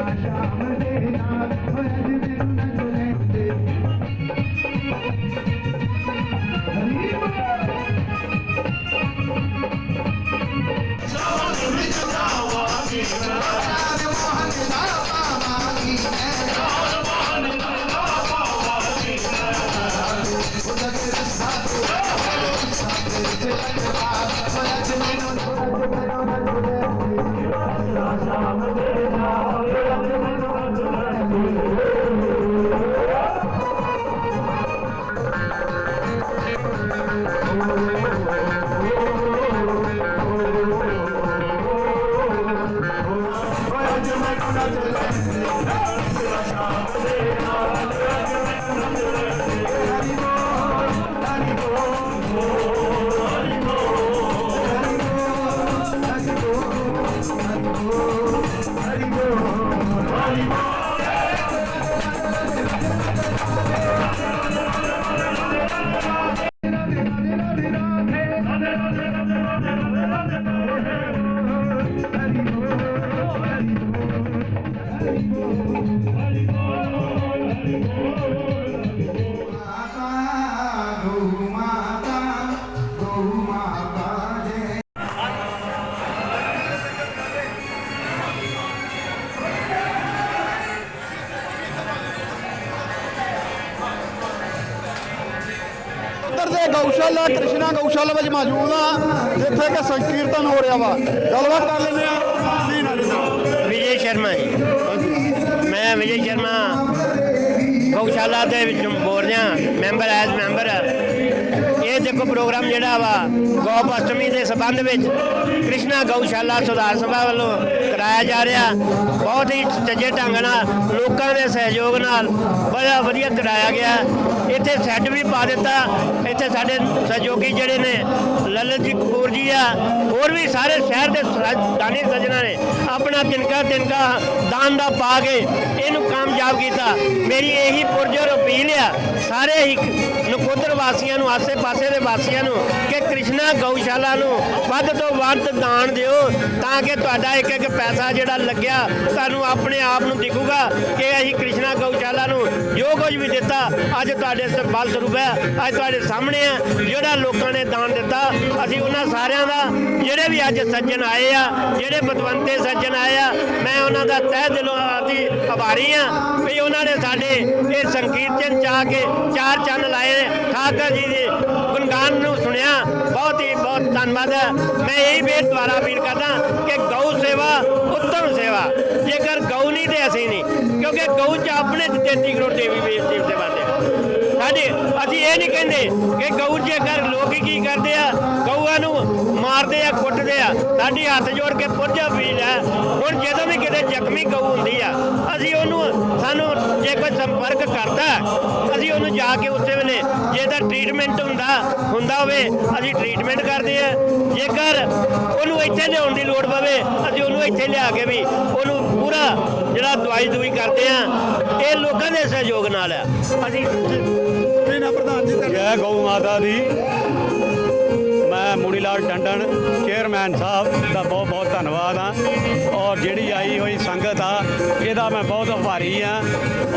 Sasha. ਦੇ ਗਊਸ਼ਾਲਾ, ਕ੍ਰਿਸ਼ਨਾ ਗਊਸ਼ਾਲਾ ਵਿੱਚ ਮੌਜੂਦ ਆ, ਜਿੱਥੇ ਕਿ ਸੰਕੀਰਤਨ ਹੋ ਰਿਹਾ ਵਾ। ਗੱਲਬਾਤ ਕਰ ਲੈਂਦੇ ਆ ਜੀ ਵਿਜੇ ਸ਼ਰਮਾ ਜੀ। ਮੈਂ ਵਿਜੇ ਸ਼ਰਮਾ। ਗਊਸ਼ਾਲਾ ਦੇ ਵਿੱਚ ਬੋਲ ਰਿਹਾ, ਮੈਂਬਰ ਐਜ਼ ਮੈਂਬਰ। ਇਹ ਦੇਖੋ ਪ੍ਰੋਗਰਾਮ ਜਿਹੜਾ ਵਾ ਗੋਪ ਅਸ਼ਟਮੀ ਦੇ ਸਬੰਧ ਵਿੱਚ ਕ੍ਰਿਸ਼ਨਾ ਗਊਸ਼ਾਲਾ ਸੁਧਾਰ ਸਭਾ ਵੱਲੋਂ ਕਰਾਇਆ ਜਾ ਰਿਹਾ। ਬਹੁਤ ਹੀ ਸੱਜੇ ਢੰਗ ਨਾਲ ਲੋਕਾਂ ਦੇ ਸਹਿਯੋਗ ਨਾਲ ਬੜਾ ਵਧੀਆ ਕਰਾਇਆ ਗਿਆ। ਇੱਥੇ ਸੈੱਟ ਵੀ ਪਾ ਦਿੱਤਾ। ਇੱਥੇ ਸਾਡੇ ਸਹਿਯੋਗੀ ਜਿਹੜੇ ਨੇ, ਲਲਿਤ ਜੀ ਕਪੂਰ ਜੀ ਆ, ਹੋਰ ਵੀ ਸਾਰੇ ਸ਼ਹਿਰ ਦੇ ਸ- ਦਾਨੀ ਸੱਜਣਾ ਨੇ ਆਪਣਾ ਤਿਨਕਾ ਤਿਨਕਾ ਦਾਨ ਦਾ ਪਾ ਕੇ ਇਹਨੂੰ ਕਾਮਯਾਬ ਕੀਤਾ। ਮੇਰੀ ਇਹੀ ਪੁਰਜੋਰ ਅਪੀਲ ਆ, ਸਾਰੇ ਹੀ ਨਕੋਦਰ ਵਾਸੀਆਂ ਨੂੰ ਆਸੇ-ਪਾਸੇ ਦੇ ਵਾਸੀਆਂ ਨੂੰ ਕਿ ਕ੍ਰਿਸ਼ਨਾ ਗਊਸ਼ਾਲਾ ਨੂੰ ਵੱਧ ਤੋਂ ਵੱਧ ਦਾਨ ਦਿਓ ਤਾਂ ਕਿ ਤੁਹਾਡਾ ਇੱਕ ਇੱਕ ਪੈਸਾ ਜਿਹੜਾ ਲੱਗਿਆ ਤੁਹਾਨੂੰ ਆਪਣੇ ਆਪ ਨੂੰ ਦਿਖੂਗਾ ਕਿ ਅਸੀਂ ਕ੍ਰਿਸ਼ਨਾ ਗਊਸ਼ਾਲਾ ਨੂੰ ਜੋ ਕੁਝ ਵੀ ਦਿੱਤਾ, ਅੱਜ ਤੁਹਾਡੇ ਸ- ਬਲ ਸਰੂਪ ਹੈ, ਅੱਜ ਤੁਹਾਡੇ ਸਾਹਮਣੇ ਆ ਜਿਹੜਾ ਲੋਕਾਂ ਨੇ ਦਾਨ ਦਿੱਤਾ, ਅਸੀਂ ਉਹਨਾਂ ਸਾਰਿਆਂ ਦਾ, ਜਿਹੜੇ ਵੀ ਅੱਜ ਸੱਜਣ ਆਏ ਆ, ਜਿਹੜੇ ਬਤਵੰਤੇ ਸੱਜਣ ਆਏ ਆ, ਮੈਂ ਉਹਨਾਂ ਦਾ ਤਹਿ ਦਿਲੋਂ ਆਦੀ ਆਭਾਰੀ ਆ ਵੀ ਉਹਨਾਂ ਨੇ ਸਾਡੇ ਇਹ ਸੰਕੀਰਤਨ ਚਾ ਕੇ ਚਾਰ ਚੰਨ ਲਾਏ ਨੇ। ਜੀ ਦੇ ਗੁਣਗਾਨ ਨੂੰ ਸੁਣਿਆ। ਬਹੁਤ ਹੀ ਬਹੁਤ ਧੰਨਵਾਦ ਹੈ। ਮੈਂ ਇਹੀ ਬੇਰ ਦੁਆਰਾ ਅਪੀਲ ਕਰਦਾ ਕਿ ਗਊ ਸੇਵਾ ਉੱਤਮ ਸੇਵਾ। ਜੇਕਰ ਗਊ ਨਹੀਂ ਤੇ ਅਸੀਂ ਨਹੀਂ, ਕਿਉਂਕਿ ਗਊ ਚ ਆਪਣੇ 33 ਕਰੋੜ ਦੇਵੀ ਦੇਵਤੇ ਬੰਦੇ ਸਾਡੇ ਅਸੀਂ ਇਹ ਨਹੀਂ ਕਹਿੰਦੇ ਕਿ ਗਊ ਜੇਕਰ ਲੋਕ ਕੀ ਕਰਦੇ ਆ, ਗਊਆਂ ਨੂੰ ਮਾਰਦੇ ਆ ਕੁੱਟਦੇ ਆ। ਸਾਡੀ ਹੱਥ ਜੋੜ ਕੇ ਪੁੱਜਾ ਵੀਰ ਹੈ। ਹੁਣ ਜਦੋਂ ਵੀ ਕਿਤੇ ਜ਼ਖਮੀ ਗਊ ਹੁੰਦੀ ਆ ਅਸੀਂ ਉਹਨੂੰ ਸਾਨੂੰ ਜੇ ਕੋਈ ਸੰਪਰਕ ਕਰਦਾ ਅਸੀਂ ਉਹਨੂੰ ਜਾ ਕੇ ਉਸੇ ਵੇਲੇ ਜੇ ਤਾਂ ਟ੍ਰੀਟਮੈਂਟ ਹੁੰਦਾ ਹੁੰਦਾ ਹੋਵੇ ਅਸੀਂ ਟ੍ਰੀਟਮੈਂਟ ਕਰਦੇ ਆ। ਜੇਕਰ ਉਹਨੂੰ ਇੱਥੇ ਲਿਆਉਣ ਦੀ ਲੋੜ ਪਵੇ ਅਸੀਂ ਉਹਨੂੰ ਇੱਥੇ ਲਿਆ ਕੇ ਵੀ ਉਹਨੂੰ ਪੂਰਾ ਜਿਹੜਾ ਦਵਾਈ ਦੂਈ ਕਰਦੇ ਆ ਇਹ ਲੋਕਾਂ ਦੇ ਸਹਿਯੋਗ ਨਾਲ ਆ। ਅਸੀਂ ਜੀ ਨਾ ਪ੍ਰਧਾਨ ਜੀ ਤੁਹਾਡਾ ਜੈ ਗਊ ਮਾਤਾ ਦੀ। ਮੈਂ ਮੁਨੀ ਲਾਲ ਟੰਡਨ, ਚੇਅਰਮੈਨ ਸਾਹਿਬ ਦਾ ਬਹੁਤ ਬਹੁਤ ਧੰਨਵਾਦ ਆ ਔਰ ਜਿਹੜੀ ਆਈ ਹੋਈ ਸੰਗਤ ਆ, ਇਹਦਾ ਮੈਂ ਬਹੁਤ ਆਭਾਰੀ ਆ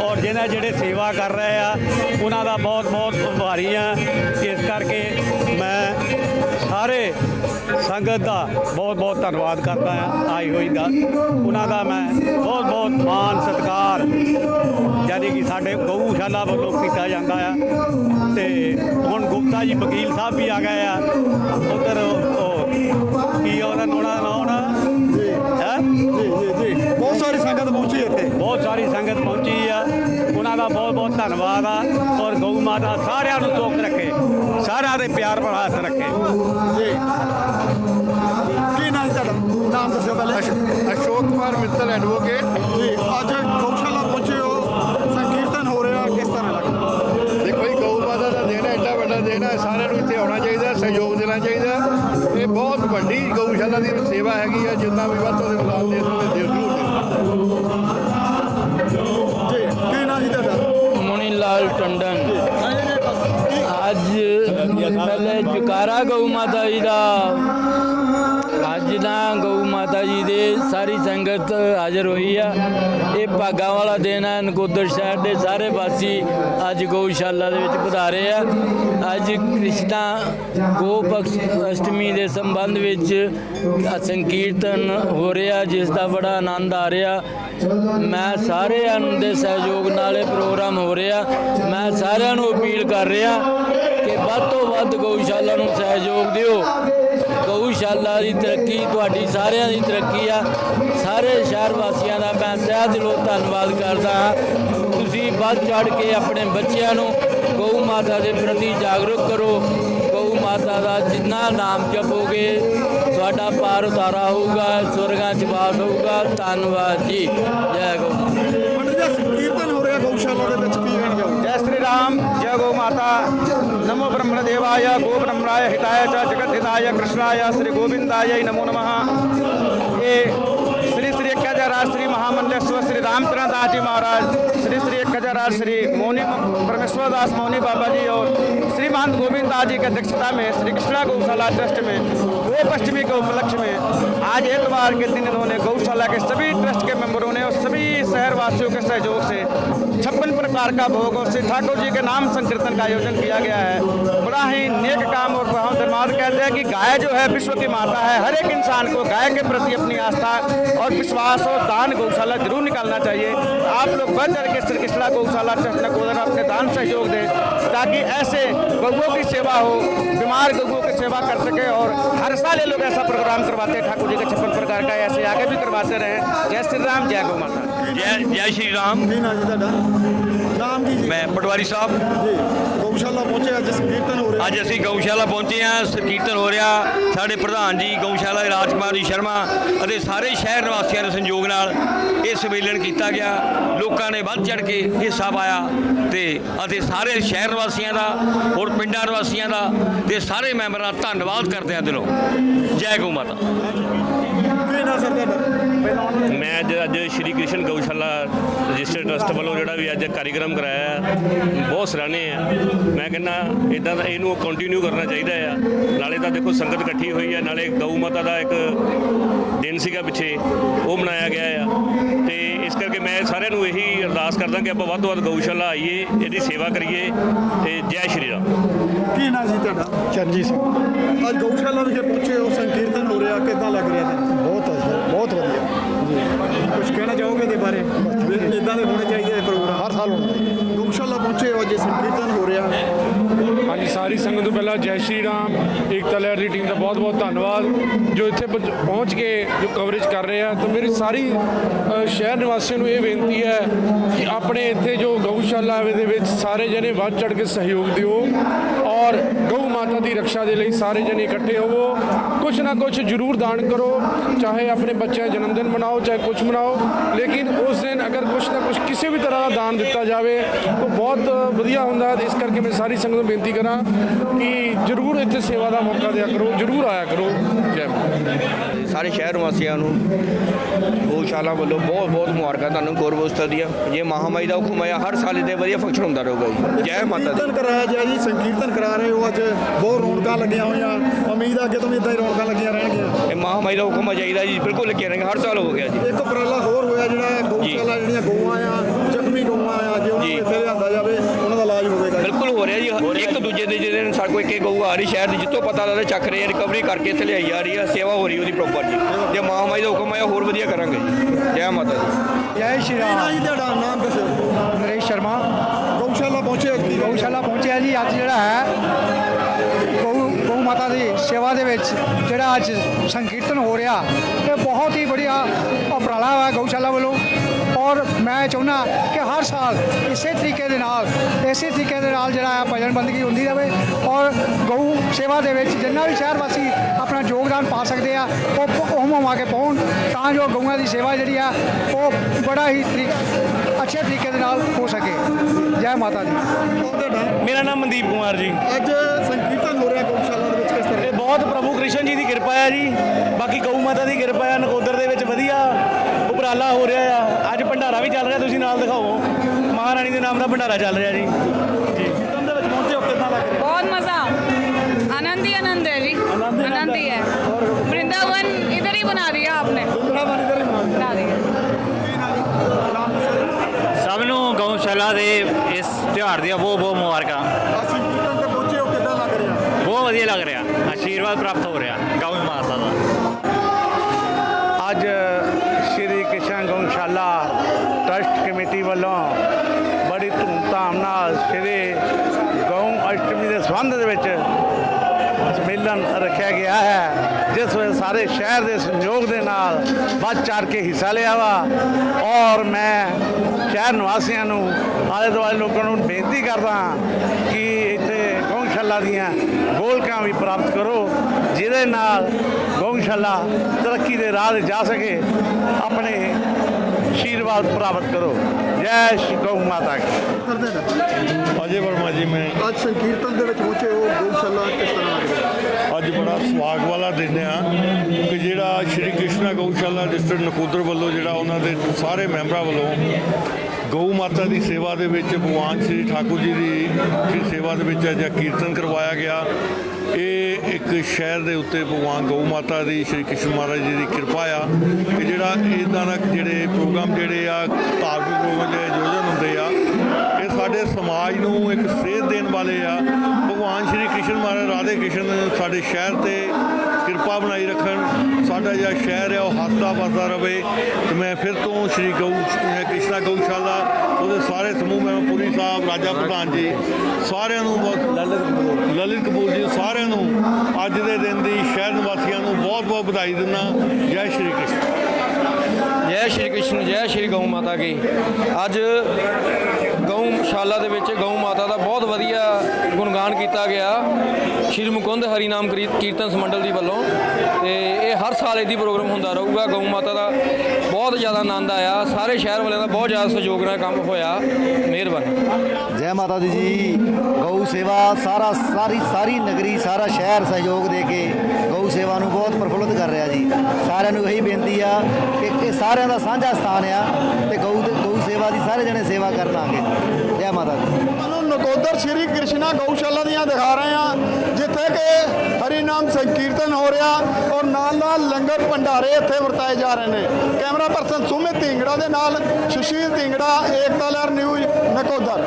ਔਰ ਜਿਹਨਾਂ ਜਿਹੜੇ ਸੇਵਾ ਕਰ ਰਹੇ ਆ, ਉਹਨਾਂ ਦਾ ਬਹੁਤ ਬਹੁਤ ਆਭਾਰੀ ਆ ਇਸ ਕਰਕੇ ਮੈਂ ਸਾਰੇ ਸੰਗਤ ਦਾ ਬਹੁਤ ਬਹੁਤ ਧੰਨਵਾਦ ਕਰਦਾ ਹਾਂ, ਆਈ ਹੋਈ ਦਾ। ਉਹਨਾਂ ਦਾ ਮੈਂ ਬਹੁਤ ਬਹੁਤ ਮਾਨ ਸਤਿਕਾਰ, ਯਾਨੀ ਕਿ ਸਾਡੇ ਗਊਸ਼ਾਲਾ ਵੱਲੋਂ ਕੀਤਾ ਜਾਂਦਾ ਆ। ਤੇ ਹੁਣ ਗੁਪਤਾ ਜੀ ਵਕੀਲ ਸਾਹਿਬ ਵੀ ਆ ਗਏ ਆ। ਉਧਰ ਉਹ ਕੀ ਉਹਨਾਂ ਨੂੰ? ਉਹਨਾਂ ਬਹੁਤ ਧੰਨਵਾਦ ਆ ਔਰ ਗਊ ਮਾਤਾ ਸਾਰਿਆਂ ਨੂੰ ਚੁੱਕ ਰੱਖੇ ਸਾਰਿਆਂ ਦੇ ਪਿਆਰ ਭਰ ਹੱਥ ਰੱਖੇ। ਜੀ। ਕੀ ਨਾਮ ਤੁਹਾਡਾ? ਨਾਮ ਦੱਸਿਓ ਪਹਿਲੇ। ਅਸ਼ੋਕ ਕੁਮਾਰ ਮਿੱਤਲ ਐਡਵੋਕੇਟ ਜੀ। ਅੱਜ ਗਊਸ਼ਾਲਾ ਪਹੁੰਚੇ ਹੋ ਸੰਕੀਰਤਨ ਹੋ ਰਿਹਾ ਕਿਸ ਤਰ੍ਹਾਂ ਲੱਗਦਾ ਦੇਖੋ ਜੀ ਗਊ ਮਾਤਾ ਦਾ ਦਿਨ ਹੈ ਐਡਾ ਵੱਡਾ ਦਿਨ ਹੈ ਸਾਰਿਆਂ ਨੂੰ ਇੱਥੇ ਆਉਣਾ ਚਾਹੀਦਾ ਸਹਿਯੋਗ ਦੇਣਾ ਚਾਹੀਦਾ। ਇਹ ਬਹੁਤ ਵੱਡੀ ਗਊਸ਼ਾਲਾ ਦੀ ਸੇਵਾ ਹੈਗੀ ਹੈ ਜਿੰਨਾ ਵੀ ਵੱਧ ਤੋਂ ਵੱਧ ਦੇ ਸਕਦੇ ਜ਼ਰੂਰ ਟੰਡਨ ਅੱਜ ਪਹਿਲੇ ਜੁਕਾਰਾ ਗਊ ਮਾਤਾ ਜਿੱਦਾਂ ਗਊ ਮਾਤਾ ਜੀ ਦੇ ਸਾਰੀ ਸੰਗਤ ਹਾਜ਼ਰ ਹੋਈ ਆ। ਇਹ ਭਾਗਾ ਵਾਲਾ ਦਿਨ ਹੈ ਨਕੋਦਰ ਸ਼ਹਿਰ ਦੇ ਸਾਰੇ ਵਾਸੀ ਅੱਜ ਗਊਸ਼ਾਲਾ ਦੇ ਵਿੱਚ ਪਧਾਰੇ ਆ। ਅੱਜ ਕ੍ਰਿਸ਼ਨਾ ਗੋਪਕਸ਼ ਅਸ਼ਟਮੀ ਦੇ ਸੰਬੰਧ ਵਿੱਚ ਸੰਕੀਰਤਨ ਹੋ ਰਿਹਾ, ਜਿਸ ਦਾ ਬੜਾ ਆਨੰਦ ਆ ਰਿਹਾ। ਮੈਂ ਸਾਰਿਆਂ ਦੇ ਸਹਿਯੋਗ ਨਾਲ ਇਹ ਪ੍ਰੋਗਰਾਮ ਹੋ ਰਿਹਾ। ਮੈਂ ਸਾਰਿਆਂ ਨੂੰ ਅਪੀਲ ਕਰ ਰਿਹਾ ਕਿ ਵੱਧ ਤੋਂ ਵੱਧ ਗਊਸ਼ਾਲਾ ਨੂੰ ਸਹਿਯੋਗ ਦਿਓ। ਅੱਲਾ ਦੀ ਤਰੱਕੀ ਤੁਹਾਡੀ ਸਾਰਿਆਂ ਦੀ ਤਰੱਕੀ ਆ। ਸਾਰੇ ਸ਼ਹਿਰ ਵਾਸੀਆਂ ਦਾ ਮੈਂ ਤਹਿ ਦਿਲੋਂ ਧੰਨਵਾਦ ਕਰਦਾ ਤੁਸੀਂ ਵੱਧ ਚੜ ਕੇ ਆਪਣੇ ਬੱਚਿਆਂ ਨੂੰ ਗਊ ਮਾਤਾ ਦੇ ਪ੍ਰਤੀ ਜਾਗਰੂਕ ਕਰੋ। ਗਊ ਮਾਤਾ ਦਾ ਜਿੰਨਾ ਨਾਮ ਜਪੋਗੇ ਤੁਹਾਡਾ ਪਾਰ ਉਤਾਰਾ ਹੋਊਗਾ ਸਵਰਗਾਂ 'ਚ ਵਾਸ ਹੋਊਗਾ। ਧੰਨਵਾਦ ਜੀ। ਜੈ ਗਊ ਮਾਤਾ। ਜੈ ਸ੍ਰੀ ਰਾਮ ਜੈ ਗਊ ਮਾਤਾ। ਨਮੋ ਬ੍ਰਹਮਣ देवाय गो हिताय हिताय कृष्णाय श्री गोविंदाय नमो नमः। ये श्री श्री आठ श्री महामंडलेश्वर श्री रामचरण दास जी महाराज, श्री श्री आठ श्री मौनी परमेश्वर दास मौनी बाबा जी और श्री महंत गोविंद दास जी की अध्यक्षता में श्री कृष्णा गौशाला ट्रस्ट में गोप अष्टमी के उपलक्ष्य में आज एतवार के दिन इन्होंने गौशाला के सभी ट्रस्ट के मेंबरों ने सभी शहरवासियों के सहयोग से छप्पन प्रकार का भोग और श्री ठाकुर जी के नाम संकीर्तन का आयोजन किया गया है। बड़ा ही नेक काम और हम धर्माद कहते हैं कि गाय जो है विश्व की माता है। हर एक इंसान को गाय के प्रति अपनी आस्था और विश्वास और दान गौशाला ज़रूर निकालना चाहिए। आप लोग बढ़ चढ़ के श्री कृष्णा गौशाला ट्रस्ट नकोदर अपने दान सहयोग दें ताकि ऐसे गौओं की सेवा हो, बीमार गौओं की सेवा कर सके और हर साल ये लोग ऐसा प्रोग्राम करवाते हैं। ठाकुर जी के छप्पन प्रकार का ऐसे आगे भी करवाते रहे। जय श्री राम, जय गौ माता ਜੈ ਜੈ ਸ਼੍ਰੀ ਰਾਮ ਜੀ? ਮੈਂ ਪਟਵਾਰੀ ਸਾਹਿਬ। ਜੀ ਗਊਸ਼ਾਲਾ ਪਹੁੰਚੇ ਅੱਜ ਸੰਕੀਰਤਨ ਹੋ ਰਿਹਾ। ਅੱਜ ਅਸੀਂ ਗਊਸ਼ਾਲਾ ਪਹੁੰਚੇ ਹਾਂ ਕੀਰਤਨ ਹੋ ਰਿਹਾ। ਸਾਡੇ ਪ੍ਰਧਾਨ ਜੀ ਗਊਸ਼ਾਲਾ ਦੇ ਰਾਜਕੁਮਾਰ ਜੀ ਸ਼ਰਮਾ ਅਤੇ ਸਾਰੇ ਸ਼ਹਿਰ ਨਿਵਾਸੀਆਂ ਦੇ ਸੰਯੋਗ ਨਾਲ ਇਹ ਸੰਮੇਲਨ ਕੀਤਾ ਗਿਆ। ਲੋਕਾਂ ਨੇ ਵੱਧ ਚੜ ਕੇ ਹਿੱਸਾ ਪਾਇਆ ਤੇ ਅਤੇ ਸਾਰੇ ਸ਼ਹਿਰ ਨਿਵਾਸੀਆਂ ਦਾ ਹੋਰ ਪਿੰਡਾਂ ਨਿਵਾਸੀਆਂ ਦਾ ਤੇ ਸਾਰੇ ਮੈਂਬਰਾਂ ਦਾ ਧੰਨਵਾਦ ਕਰਦੇ ਹਾਂ ਦਿਲੋਂ। ਜੈ ਗਊ ਮਾਤਾ। ਮੈਂ ਅੱਜ ਅੱਜ ਸ਼੍ਰੀ ਕ੍ਰਿਸ਼ਨ ਗਊਸ਼ਾਲਾ ਰਜਿਸਟਰਡ ਟਰਸਟ ਵੱਲੋਂ ਜਿਹੜਾ ਵੀ ਅੱਜ ਕਾਰਜਕ੍ਰਮ ਕਰਾਇਆ ਹੈ, ਬਹੁਤ ਸਰਾਹਨੇ ਆ। ਮੈਂ ਕਹਿੰਦਾ ਇਦਾਂ ਦਾ ਇਹਨੂੰ ਕੰਟੀਨਿਊ ਕਰਨਾ ਚਾਹੀਦਾ ਆ। ਨਾਲੇ ਤਾਂ ਦੇਖੋ ਸੰਗਤ ਇਕੱਠੀ ਹੋਈ ਹੈ ਨਾਲੇ ਗਊ ਮਾਤਾ ਦਾ ਇੱਕ ਦਿਨ ਸੀਗਾ ਪਿੱਛੇ। ਉਹ ਮਨਾਇਆ ਗਿਆ ਆ। ਤੇ ਇਸ ਕਰਕੇ ਮੈਂ ਸਾਰਿਆਂ ਨੂੰ ਇਹੀ ਅਰਦਾਸ ਕਰਦਾ ਕਿ ਆਪਾਂ ਵੱਧ ਤੋਂ ਵੱਧ ਗਊਸ਼ਾਲਾ ਆਈਏ ਇਹਦੀ ਸੇਵਾ ਕਰੀਏ। ਤੇ ਜੈ ਸ਼੍ਰੀ ਰਾਮ। ਕੀ ਨਾਮ ਜੀ ਤੁਹਾਡਾ? ਚਰਨਜੀਤ ਸਿੰਘ। ਅੱਜ ਗਊਸ਼ਾਲਾ ਵਿਖੇ ਪਹੁੰਚੇ ਹੋ ਸੰਕੀਰਤਨ ਹੋ ਰਿਹਾ ਕਿੱਦਾਂ ਲੱਗ ਰਿਹਾ ਬਹੁਤ ਅੱਛਾ ਬਹੁਤ ਵਧੀਆ। ਜੀ ਕੁਝ ਕਹਿਣਾ ਚਾਹੋਗੇ ਇਹਦੇ ਬਾਰੇ? ਇਦਾਂ ਦੇ ਹੋਣੇ ਚਾਹੀਦੇ ਪ੍ਰੋਗਰਾਮ। ਹਰ ਸਾਲ ਹੁੰਦੇ ਗਊਸ਼ਾਲਾ ਪਹੁੰਚੇ ਹੋ ਅੱਜ ਸੰਕੀਰਤਨ ਹੋ ਰਿਹਾ। ਹਾਂਜੀ ਸਾਰੀ ਸੰਗਤ ਨੂੰ ਪਹਿਲਾਂ ਜੈ ਸ਼੍ਰੀ ਰਾਮ ਏਕਤਾ ਲਹਿਰ ਦੀ ਟੀਮ ਦਾ ਬਹੁਤ ਬਹੁਤ ਧੰਨਵਾਦ। ਜੋ ਇੱਥੇ ਪਹੁੰਚ- ਪਹੁੰਚ ਕੇ ਜੋ ਕਵਰੇਜ ਕਰ ਰਹੇ ਆ ਤਾਂ ਮੇਰੀ ਸਾਰੀ ਸ਼ਹਿਰ ਨਿਵਾਸੀਆਂ ਨੂੰ ਇਹ ਬੇਨਤੀ ਹੈ ਕਿ ਆਪਣੇ ਇੱਥੇ ਜੋ ਗਊਸ਼ਾਲਾ ਦੇ ਵਿੱਚ ਸਾਰੇ ਜਣੇ ਵੱਧ ਚੜ ਕੇ ਸਹਿਯੋਗ ਦਿਓ ਔਰ ਗਊ ਮਾਤਾ ਦੀ ਰੱਖਿਆ ਦੇ ਲਈ ਸਾਰੇ ਜਣੇ ਇਕੱਠੇ ਹੋਵੋ। ਕੁਛ ਨਾ ਕੁਛ ਜ਼ਰੂਰ ਦਾਨ ਕਰੋ ਚਾਹੇ ਆਪਣੇ ਬੱਚਿਆਂ ਦਾ ਜਨਮ ਦਿਨ ਮਨਾਓ ਚਾਹੇ ਕੁਛ ਮਨਾਓ ਲੇਕਿਨ ਉਸ ਦਿਨ ਅਗਰ ਕੁਛ ਨਾ ਕੁਛ ਕਿਸੇ ਵੀ ਤਰ੍ਹਾਂ ਦਾ ਦਾਨ ਦਿੱਤਾ ਜਾਵੇ ਤਾਂ ਬਹੁਤ ਵਧੀਆ ਹੁੰਦਾ ਇਸ ਕਰਕੇ ਮੈਂ ਸਾਰੀ ਸੰਗਤ ਨੂੰ ਬੇਨਤੀ ਕਰਾਂ ਕਿ ਜ਼ਰੂਰ ਇੱਥੇ ਸੇਵਾ ਦਾ ਮੌਕਾ ਦਿਆ ਕਰੋ ਜ਼ਰੂਰ ਆਇਆ ਕਰੋ। ਜੈ ਮਾਤਾ। ਸਾਰੇ ਸ਼ਹਿਰ ਵਾਸੀਆਂ ਨੂੰ ਗਊਸ਼ਾਲਾ ਵੱਲੋਂ ਬਹੁਤ ਬਹੁਤ ਮੁਬਾਰਕਾਂ ਤੁਹਾਨੂੰ ਗੌਰਵੋਸਤਾ ਦੀਆਂ। ਇਹ ਮਹਾਮਾਈ ਦਾ ਹੁਕਮ ਆਇਆ ਹਰ ਸਾਲ ਇਹਦੇ ਵਧੀਆ ਫੰਕਸ਼ਨ ਹੁੰਦਾ ਰਹੂਗਾ ਜੀ। ਜੈ ਮਾਤਾ ਦੀ। ਸੰਕੀਰਤਨ ਕਰਾਇਆ ਜੀ ਸੰਕੀਰਤਨ ਕਰਾ ਰਹੇ ਹੋ ਅੱਜ ਬਹੁਤ ਰੌਣਕਾਂ ਲੱਗੀਆਂ ਹੋਈਆਂ। ਉਮੀਦ ਆ ਕਿ ਤੁਹਾਨੂੰ ਇਦਾਂ ਹੀ ਰੌਣਕਾਂ ਲੱਗੀਆਂ ਰਹਿਣਗੀਆਂ। ਇਹ ਮਹਾਮਾਈ ਦਾ ਹੁਕਮ ਚਾਹੀਦਾ ਜੀ ਬਿਲਕੁਲ ਲੱਗੇ ਰਹਿਣਗੇ ਹਰ ਸਾਲ ਹੋ ਗਿਆ ਜੀ। ਇੱਕ ਉਪਰਾਲਾ ਹੋਰ ਹੋਇਆ ਜਿਹੜਾ ਗਊਸ਼ਾਲਾ ਜਿਹੜੀਆਂ ਗਊਆਂ ਆ ਜ਼ਖਮੀ ਗਊਆਂ ਆ ਜੇ ਉਹਨਾਂ ਨੂੰ ਜੀ। ਇੱਥੇ ਲਿਆਂਦਾ ਜਾਵੇ ਉਹਨਾਂ ਦਾ ਇਲਾਜ ਹੋਵੇਗਾ ਜੀ। ਬਿਲਕੁਲ ਹੋ ਰਿਹਾ ਜੀ ਇੱਕ ਦੂਜੇ ਦੇ ਜਿਹੜੇ ਸਾਡੇ ਕੋਲ ਇੱਕ ਇੱਕ ਗਊ ਆ ਰਹੀ ਸ਼ਹਿਰ ਦੀ ਜਿੱਥੋਂ ਪਤਾ ਲੱਗਦਾ ਚੱਕ ਰਹੇ ਰਿਕਵਰੀ ਕਰਕੇ ਇੱਥੇ ਲਿਆਈ ਜਾ ਰਹੀ ਆ ਸੇਵਾ ਹੋ ਰਹੀ ਉਹਦੀ ਪ੍ਰੋਪਰ ਜੀ। ਜੇ ਮਹਾਮਾਈ ਦਾ ਹੁਕਮ ਆਇਆ ਹੋਰ ਵਧੀਆ ਕਰਾਂਗੇ ਜੀ। ਜੈ ਮਾਤਾ ਦੀ। ਜੈ ਸ਼੍ਰੀ ਕੀ ਰਾਮ। ਜੀ ਤੁਹਾਡਾ? ਨਾਮ ਦੱਸੋ। ਨਰੇਸ਼ ਸ਼ਰਮਾ। ਗਊਸ਼ਾਲਾ ਪਹੁੰਚੇ ਕੀ ਗਊਸ਼ਾਲਾ ਪਹੁੰਚਿਆ ਜੀ ਅੱਜ ਜਿਹੜਾ ਹੈ ਮਾਤਾ ਦੀ ਸੇਵਾ ਦੇ ਵਿੱਚ ਜਿਹੜਾ ਅੱਜ ਸੰਕੀਰਤਨ ਹੋ ਰਿਹਾ ਇਹ ਬਹੁਤ ਹੀ ਬੜੀਆ ਉਪਰਾਲਾ ਹੈ ਗਊਸ਼ਾਲਾ ਵੱਲੋਂ। ਔਰ ਮੈਂ ਚਾਹੁੰਦਾ ਕਿ ਹਰ ਸਾਲ ਇਸੇ ਤਰੀਕੇ ਦੇ ਨਾਲ ਇਸੇ ਤਰੀਕੇ ਦੇ ਨਾਲ ਜਿਹੜਾ ਹੈ ਭਜਨ ਬੰਦਗੀ ਹੁੰਦੀ ਰਹੇ ਔਰ ਗਊ ਸੇਵਾ ਦੇ ਵਿੱਚ ਜਿੰਨਾ ਵੀ ਸ਼ਹਿਰ ਵਾਸੀ ਆਪਣਾ ਯੋਗਦਾਨ ਪਾ ਸਕਦੇ ਆ ਉਹ ਉਹ ਹਮਾ ਕੇ ਪਾਉਣ ਤਾਂ ਜੋ ਗਊਆਂ ਦੀ ਸੇਵਾ ਜਿਹੜੀ ਆ ਉਹ ਬੜਾ ਹੀ ਅੱਛੇ ਤਰੀਕੇ ਦੇ ਨਾਲ ਹੋ ਸਕੇ। ਜੈ ਮਾਤਾ ਦੀ। ਮੇਰਾ ਨਾਮ ਮਨਦੀਪ ਕੁਮਾਰ ਜੀ। ਅੱਜ ਸੰਕੀਰਤਨ ਹੋ ਰਿਹਾ ਗਊਸ਼ਾਲਾ ਦੇ ਵਿੱਚ ਕਿਸ ਤਰ੍ਹਾਂ ਇਹ ਬਹੁਤ ਪ੍ਰਭੂ ਕ੍ਰਿਸ਼ਨ ਜੀ ਦੀ ਕਿਰਪਾ ਜੀ। ਬਾਕੀ ਗਊ ਮਾਤਾ ਦੀ ਕਿਰਪਾ ਨਕੋਦਰ ਦੇ ਵਿੱਚ ਵਧੀਆ ਉਪਰਾਲਾ ਹੋ ਰਿਹਾ ਆ। ਅੱਜ ਭੰਡਾਰਾ ਵੀ ਚੱਲ ਰਿਹਾ ਤੁਸੀਂ ਨਾਲ ਦਿਖਾਓ। ਮਹਾਰਾਣੀ ਦੇ ਨਾਮ ਦਾ ਭੰਡਾਰਾ ਚੱਲ ਰਿਹਾ ਜੀ। ਦੇ ਸਭ ਨੂੰ ਗਊਸ਼ਾਲਾ ਦੇ ਇਸ ਤਿਉਹਾਰ ਦੀਆਂ ਬਹੁਤ ਬਹੁਤ ਮੁਬਾਰਕਾਂ ਬਹੁਤ ਵਧੀਆ ਲੱਗ ਰਿਹਾ ਆਸ਼ੀਰਵਾਦ ਪ੍ਰਾਪਤ ਹੋ ਰਿਹਾ ਗਊ ਮਾਤਾ ਦਾ ਅੱਜ ਸ਼੍ਰੀ ਕ੍ਰਿਸ਼ਨ ਗਊਸ਼ਾਲਾ ਟਰਸਟ ਕਮੇਟੀ ਵੱਲੋਂ ਬੜੀ ਧੂਮਧਾਮ ਨਾਲ ਸ਼੍ਰੀ ਗਊ ਅਸ਼ਟਮੀ ਦੇ ਸੰਬੰਧ ਦੇ ਵਿੱਚ ਸੰਮੇਲਨ ਰੱਖਿਆ ਗਿਆ ਹੈ ਜਿਸ ਵਿੱਚ ਸਾਰੇ ਸ਼ਹਿਰ ਦੇ ਸੰਯੋਗ ਦੇ ਨਾਲ ਵੱਧ ਚੜ ਕੇ ਹਿੱਸਾ ਲਿਆ ਵਾ ਔਰ ਮੈਂ ਸ਼ਹਿਰ ਨਿਵਾਸੀਆਂ ਨੂੰ ਆਲੇ ਦੁਆਲੇ ਲੋਕਾਂ ਨੂੰ ਬੇਨਤੀ ਕਰਦਾ ਹਾਂ ਕਿ ਗਊਸ਼ਾਲਾ ਦੀਆਂ ਗੋਲਕਾਂ ਵੀ ਪ੍ਰਾਪਤ ਕਰੋ ਜਿਹਦੇ ਨਾਲ ਗਊਸ਼ਾਲਾ ਤਰੱਕੀ ਦੇ ਰਾਹ ਤੇ ਜਾ ਸਕੇ ਆਪਣੇ ਆਸ਼ੀਰਵਾਦ ਪ੍ਰਾਪਤ ਕਰੋ। ਜੈ ਸ਼੍ਰੀ ਗਊ ਮਾਤਾ ਕੀ। ਅਜੇ ਵਰਮਾ ਜੀ ਮੈਂ ਅੱਜ ਸੰਕੀਰਤਨ ਦੇ ਵਿੱਚ ਪਹੁੰਚੇ ਹੋ ਗਊਸ਼ਾਲਾ ਕਿਸ ਤਰ੍ਹਾਂ ਲੱਗ ਰਿਹਾ? ਅੱਜ ਬੜਾ ਸੁਆਗ ਵਾਲਾ ਦਿਨ ਆ ਕਿ ਜਿਹੜਾ ਸ਼੍ਰੀ ਕ੍ਰਿਸ਼ਨਾ ਗਊਸ਼ਾਲਾ ਡਿਸਟ੍ਰਿਕਟ ਨਕੋਦਰ ਵੱਲੋਂ ਜਿਹੜਾ ਉਹਨਾਂ ਦੇ ਸਾਰੇ ਮੈਂਬਰਾਂ ਵੱਲੋਂ ਗਊ ਮਾਤਾ ਦੀ ਸੇਵਾ ਦੇ ਵਿੱਚ ਭਗਵਾਨ ਸ਼੍ਰੀ ਠਾਕੁਰ ਜੀ ਦੀ ਸੇਵਾ ਦੇ ਵਿੱਚ ਅੱਜ ਕੀਰਤਨ ਕਰਵਾਇਆ ਗਿਆ। ਇਹ ਇੱਕ ਸ਼ਹਿਰ ਦੇ ਉੱਤੇ ਭਗਵਾਨ ਗਊ ਮਾਤਾ ਦੀ ਸ਼੍ਰੀ ਕ੍ਰਿਸ਼ਨ ਮਹਾਰਾਜ ਜੀ ਦੀ ਕਿਰਪਾ ਆ ਕਿ ਜਿਹੜਾ ਇਦਾਂ ਦਾ ਜਿਹੜੇ ਪ੍ਰੋਗਰਾਮ ਜਿਹੜੇ ਆ, ਧਾਰਮਿਕ ਪ੍ਰੋਗਰਾਮ ਜਿਹੜੇ ਆਯੋਜਨ ਹੁੰਦੇ ਆ ਸਾਡੇ ਸਮਾਜ ਨੂੰ ਇੱਕ ਸੇਧ ਦੇਣ ਵਾਲੇ ਆ। ਭਗਵਾਨ ਸ਼੍ਰੀ ਕ੍ਰਿਸ਼ਨ ਮਹਾਰਾਜ ਰਾਧੇ ਕ੍ਰਿਸ਼ਨ ਸਾਡੇ ਸ਼ਹਿਰ ਤੇ ਕਿਰਪਾ ਬਣਾਈ ਰੱਖਣ। ਸਾਡਾ ਜਿਹੜਾ ਸ਼ਹਿਰ ਹੈ ਉਹ ਹੱਸਦਾ ਵਸਦਾ ਰਵੇ। ਤੇ ਮੈਂ ਫਿਰ ਤੋਂ ਸ਼੍ਰੀ ਗਊ ਕ੍ਰਿਸ਼ਨਾ ਗਊਸ਼ਾਲਾ ਉਹਦੇ ਸਾਰੇ ਸਮੂਹ ਮੈਂ ਪੁਰੀ ਸਾਹਿਬ ਰਾਜਾ ਪ੍ਰਧਾਨ ਜੀ ਸਾਰਿਆਂ ਨੂੰ ਬਹੁਤ ਲਲਿਤ ਲਲਿਤ ਕਪੂਰ ਜੀ ਸਾਰਿਆਂ ਨੂੰ ਅੱਜ ਦੇ ਦਿਨ ਦੀ ਸ਼ਹਿਰ ਨਿਵਾਸੀਆਂ ਨੂੰ ਬਹੁਤ ਬਹੁਤ ਵਧਾਈ ਦਿੰਦਾ। ਜੈ ਸ਼੍ਰੀ ਕ੍ਰਿਸ਼ਨ। ਸ਼੍ਰੀ ਕ੍ਰਿਸ਼ਨ ਜੈ ਸ਼੍ਰੀ ਗਊ ਮਾਤਾ ਕੀ। ਅੱਜ ਗਊਸ਼ਾਲਾ ਦੇ ਵਿੱਚ ਗਊ ਮਾਤਾ ਦਾ ਬਹੁਤ ਵਧੀਆ ਗੁਣਗਾਨ ਕੀਤਾ ਗਿਆ। ਸ਼੍ਰੀ ਮੁਕੁੰਦ ਹਰੀ ਨਾਮ ਕਰੀ- ਕੀਰਤਨ ਸਮੰਡਲ ਦੀ ਵੱਲੋਂ। ਤੇ ਇਹ ਹਰ ਸਾਲ ਇਹਦੀ ਪ੍ਰੋਗਰਾਮ ਹੁੰਦਾ ਰਹੂਗਾ, ਗਊ ਮਾਤਾ ਦਾ। ਬਹੁਤ ਜ਼ਿਆਦਾ ਆਨੰਦ ਆਇਆ। ਸਾਰੇ ਸ਼ਹਿਰ ਵਾਲਿਆਂ ਦਾ ਬਹੁਤ ਜ਼ਿਆਦਾ ਸਹਿਯੋਗ ਨਾਲ ਕੰਮ ਹੋਇਆ। ਮਿਹਰਬਾਨੀ। ਜੈ ਮਾਤਾ ਦੀ ਜੀ। ਗਊ ਸੇਵਾ ਸਾਰਾ ਸਾਰੀ ਸਾਰੀ ਨਗਰੀ, ਸਾਰਾ ਸ਼ਹਿਰ ਸਹਿਯੋਗ ਦੇ ਕੇ ਗਊ ਸੇਵਾ ਨੂੰ ਬਹੁਤ ਪ੍ਰਫੁੱਲਤ ਕਰ ਰਿਹਾ ਜੀ। ਸਾਰਿਆਂ ਨੂੰ ਇਹੀ ਬੇਨਤੀ ਆ ਕਿ ਇਹ ਸਾਰਿਆਂ ਦਾ ਸਾਂਝਾ ਸਥਾਨ ਆ ਤੇ ਗਊ ਗਊ ਸੇਵਾ ਦੀ ਸਾਰੇ ਜਣੇ ਸੇਵਾ ਕਰਨ ਆਗੇ ਜੈ ਮਾਤਾ ਦੀ। ਨਕੋਦਰ ਸ਼੍ਰੀ ਕ੍ਰਿਸ਼ਨਾ ਗਊਸ਼ਾਲਾ ਦੀਆਂ ਦਿਖਾ ਰਹੇ ਹਾਂ, ਜਿੱਥੇ ਕਿ ਹਰੀ ਨਾਮ ਸੰਕੀਰਤਨ ਹੋ ਰਿਹਾ ਔਰ ਨਾਲ ਨਾਲ ਲੰਗਰ ਭੰਡਾਰੇ ਇੱਥੇ ਵਰਤਾਏ ਜਾ ਰਹੇ ਨੇ। ਕੈਮਰਾ ਪਰਸਨ ਸੁਮਿਤ ਢਿੰਗੜਾ ਦੇ ਨਾਲ ਸੁਸ਼ੀਲ ਢਿੰਗੜਾ, ਏਕਤਾ ਲਹਿਰ ਨਿਊਜ਼, ਨਕੋਦਰ।